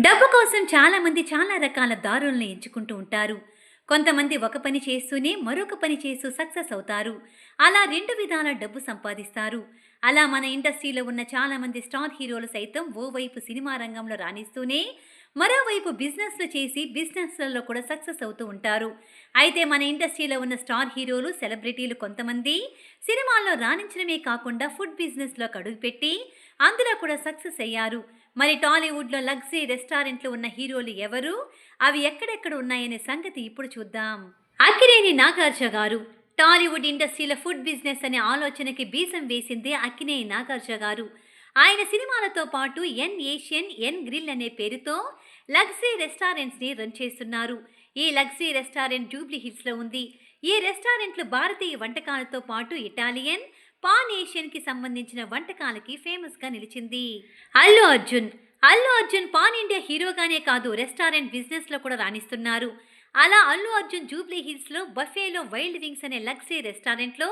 డబ్బు కోసం చాలామంది చాలా రకాల దారులను ఎంచుకుంటూ ఉంటారు. కొంతమంది ఒక పని చేస్తూనే మరొక పని చేస్తూ సక్సెస్ అవుతారు. అలా రెండు విధాల డబ్బు సంపాదిస్తారు. అలా మన ఇండస్ట్రీలో ఉన్న చాలామంది స్టార్ హీరోలు సైతం ఓవైపు సినిమా రంగంలో రాణిస్తూనే మరోవైపు బిజినెస్లు చేసి బిజినెస్లలో కూడా సక్సెస్ అవుతూ ఉంటారు. అయితే మన ఇండస్ట్రీలో ఉన్న స్టార్ హీరోలు సెలబ్రిటీలు కొంతమంది సినిమాల్లో రాణించడమే కాకుండా ఫుడ్ బిజినెస్లో అడుగుపెట్టి అందులో కూడా సక్సెస్ అయ్యారు. మరి టాలీవుడ్లో లగ్జరీ రెస్టారెంట్లు ఉన్న హీరోలు ఎవరు? అవి ఎక్కడెక్కడ ఉన్నాయనే సంగతి ఇప్పుడు చూద్దాం. అక్కినేని నాగార్జున గారు. టాలీవుడ్ ఇండస్ట్రీలో ఫుడ్ బిజినెస్ అనే ఆలోచనకి బీజం వేసిందే అక్కినేని నాగార్జున గారు. ఆయన సినిమాలతో పాటు ఎన్ ఏషియన్ ఎన్ గ్రిల్ అనే పేరుతో లగ్జరీ రెస్టారెంట్స్ని రన్ చేస్తున్నారు. ఈ లగ్జరీ రెస్టారెంట్ జూబ్లీ హిల్స్లో ఉంది. ఈ రెస్టారెంట్లు భారతీయ వంటకాలతో పాటు ఇటాలియన్ పాన్ ఏషియన్కి సంబంధించిన వంటకాలకి ఫేమస్గా నిలిచింది. అల్లు అర్జున్. అల్లు అర్జున్ పాన్ ఇండియా హీరోగానే కాదు రెస్టారెంట్ బిజినెస్లో కూడా రాణిస్తున్నారు. అలా అల్లు అర్జున్ జూబ్లీ హిల్స్లో బఫేలో వైల్డ్ వింగ్స్ అనే లగ్జరీ రెస్టారెంట్లో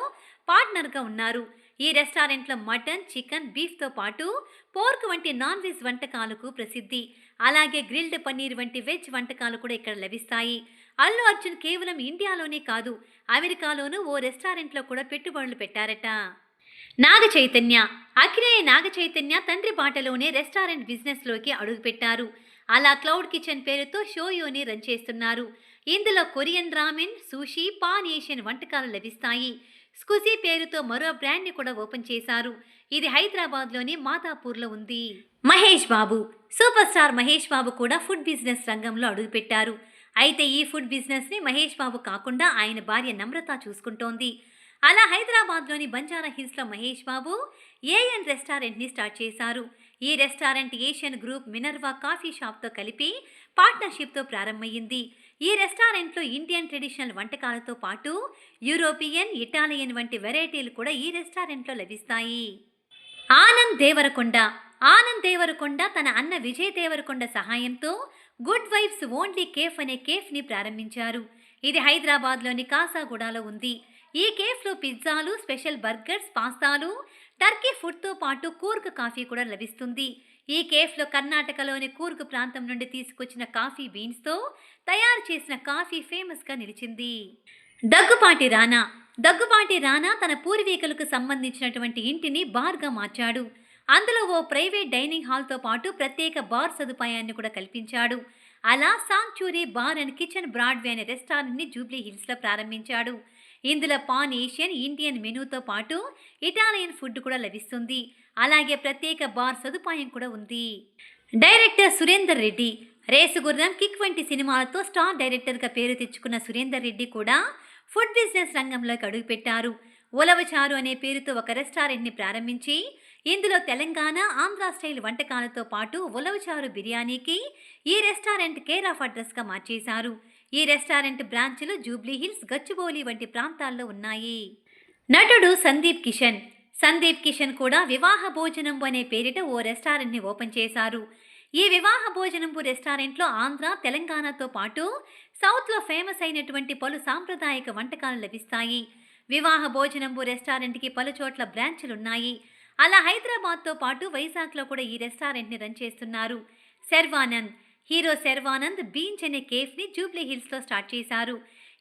పార్ట్నర్గా ఉన్నారు. ఈ రెస్టారెంట్లో మటన్ చికెన్ బీఫ్తో పాటు పోర్క్ వంటి నాన్ వెజ్ వంటకాలకు ప్రసిద్ధి. అలాగే గ్రిల్డ్ పన్నీర్ వంటి వెజ్ వంటకాలు కూడా ఇక్కడ లభిస్తాయి. అల్లు అర్జున్ కేవలం ఇండియాలోనే కాదు అమెరికాలోనూ ఓ రెస్టారెంట్లో కూడా పెట్టుబడులు పెట్టారట. నాగ చైతన్య అఖిలేయ నాగ చైతన్య తండ్రి బాటలోనే రెస్టారెంట్ బిజినెస్లోకి అడుగుపెట్టారు. అలా క్లౌడ్ కిచెన్ పేరుతో షోయోని రన్ చేస్తున్నారు. ఇందులో Korean ramen sushi pan Asian వంటకాలు లభిస్తాయి. స్కుజీ పేరుతో మరో బ్రాండ్ని కూడా ఓపెన్ చేశారు. ఇది హైదరాబాద్లోని మాతాపూర్లో ఉంది. మహేష్ బాబు సూపర్ స్టార్ మహేష్ బాబు కూడా ఫుడ్ బిజినెస్ రంగంలో అడుగుపెట్టారు. అయితే ఈ ఫుడ్ బిజినెస్ని మహేష్ బాబు కాకుండా ఆయన భార్య నమ్రత చూసుకుంటోంది. అలా హైదరాబాద్లోని బంజారా హిల్స్లో మహేష్ బాబు ఏఎన్ రెస్టారెంట్ని స్టార్ట్ చేశారు. ఈ restaurant Asian group Minerva coffee షాప్తో కలిపి పార్ట్నర్షిప్తో ప్రారంభమైంది. ఈ రెస్టారెంట్లో ఇండియన్ ట్రెడిషనల్ వంటకాలతో పాటు యూరోపియన్ ఇటాలియన్ వంటి వెరైటీలు కూడా ఈ రెస్టారెంట్లో లభిస్తాయి. ఆనంద్ దేవరకొండ. ఆనంద్ దేవరకొండ తన అన్న విజయ్ దేవరకొండ సహాయంతో గుడ్ వైబ్స్ ఓన్లీ కేఫ్ అనే కేఫ్ని ప్రారంభించారు. ఇది హైదరాబాద్లోని కాసాగూడలో ఉంది. ఈ కేఫ్లో పిజ్జాలు స్పెషల్ బర్గర్స్ పాస్తాలు టర్కీ ఫుడ్తో పాటు కూర్గ్ కాఫీ కూడా లభిస్తుంది. ఈ కేఫ్లో కర్ణాటకలోని కూర్గ్ ప్రాంతం నుండి తీసుకొచ్చిన కాఫీ బీన్స్తో తయారు చేసిన కాఫీ ఫేమస్గా నిలిచింది. దగ్గుపాటి రానా దగ్గుపాటి రానా తన పూర్వీకులకు సంబంధించినటువంటి ఇంటిని బార్గా మార్చాడు. అందులో ఓ ప్రైవేట్ డైనింగ్ హాల్తో పాటు ప్రత్యేక బార్ సదుపాయాన్ని కూడా కల్పించాడు. అలా sanctuary bar and kitchen Broadway అనే రెస్టారెంట్ని జూబ్లీ హిల్స్లో ప్రారంభించాడు. ఇందులో పాన్ ఏషియన్ ఇండియన్ మెనూతో పాటు ఇటాలియన్ ఫుడ్ కూడా లభిస్తుంది. అలాగే ప్రత్యేక బార్ సదుపాయం కూడా ఉంది. డైరెక్టర్ సురేందర్ రెడ్డి రేసుగుర్రం కిక్ వంటి సినిమాలతో స్టార్ డైరెక్టర్గా పేరు తెచ్చుకున్న సురేందర్ రెడ్డి కూడా ఫుడ్ బిజినెస్ రంగంలోకి అడుగుపెట్టారు. ఉలవచారు అనే పేరుతో ఒక రెస్టారెంట్ని ప్రారంభించి ఇందులో తెలంగాణ ఆంధ్ర స్టైల్ వంటకాలతో పాటు ఉలవచారు బిర్యానీకి ఈ రెస్టారెంట్ కేర్ ఆఫ్ అడ్రస్గా మార్చేశారు. ఈ రెస్టారెంట్ బ్రాంచ్లు జూబ్లీ హిల్స్ గచ్చిబౌలి వంటి ప్రాంతాల్లో ఉన్నాయి. నటుడు సందీప్ కిషన్. సందీప్ కిషన్ కూడా వివాహ భోజనం అనే పేరిట ఓ రెస్టారెంట్ని ఓపెన్ చేశారు. ఈ వివాహ భోజనంపు రెస్టారెంట్లో ఆంధ్ర తెలంగాణతో పాటు సౌత్లో ఫేమస్ అయినటువంటి పలు సాంప్రదాయక వంటకాలు లభిస్తాయి. వివాహ భోజనంపు రెస్టారెంట్కి పలు చోట్ల బ్రాంచ్లున్నాయి. అలా హైదరాబాద్తో పాటు వైజాగ్లో కూడా ఈ రెస్టారెంట్ని రన్ చేస్తున్నారు. శర్వానంద్ హీరో శర్వానంద్ బీంచ్ అనే కేఫ్ని జూబ్లీ హిల్స్లో స్టార్ట్ చేశారు.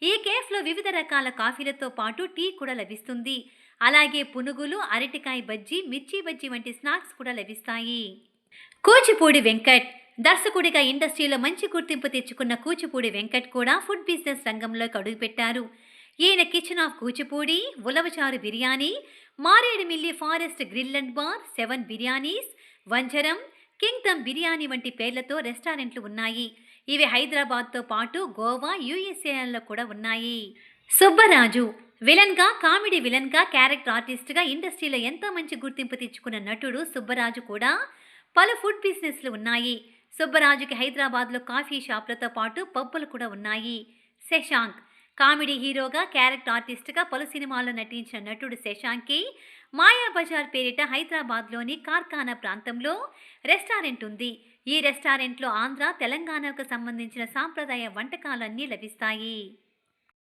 ఈ కేఫ్లో వివిధ రకాల కాఫీలతో పాటు టీ కూడా లభిస్తుంది. అలాగే పునుగులు అరటికాయ బజ్జీ మిర్చి బజ్జీ వంటి స్నాక్స్ కూడా లభిస్తాయి. కూచిపూడి వెంకట్ దర్శకుడిగా ఇండస్ట్రీలో మంచి గుర్తింపు తెచ్చుకున్న కూచిపూడి వెంకట్ కూడా ఫుడ్ బిజినెస్ రంగంలోకి అడుగుపెట్టారు. ఈయన kitchen of Kuchipudi Ulavacharu biryani Maredumilli forest grill and bar seven biryanis Vanjaram kingdom biryani వంటి పేర్లతో రెస్టారెంట్లు ఉన్నాయి. ఇవి హైదరాబాద్తో పాటు గోవా యుఎస్ఏలో కూడా ఉన్నాయి. సుబ్బరాజు విలన్గా కామెడీ విలన్గా క్యారెక్టర్ ఆర్టిస్ట్గా ఇండస్ట్రీలో ఎంతో మంచి గుర్తింపు తెచ్చుకున్న నటుడు సుబ్బరాజు కూడా పలు ఫుడ్ బిజినెస్లు ఉన్నాయి. సుబ్బరాజుకి హైదరాబాద్లో కాఫీ షాపులతో పాటు పబ్బులు కూడా ఉన్నాయి. శశాంక్ కామెడీ హీరోగా క్యారెక్టర్ ఆర్టిస్ట్గా పలు సినిమాల్లో నటించిన నటుడు శశాంక్కి మాయాబజార్ పేరిట హైదరాబాద్లోని కార్ఖానా ప్రాంతంలో రెస్టారెంట్ ఉంది. ఈ రెస్టారెంట్లో ఆంధ్ర తెలంగాణకు సంబంధించిన సాంప్రదాయ వంటకాలన్నీ లభిస్తాయి.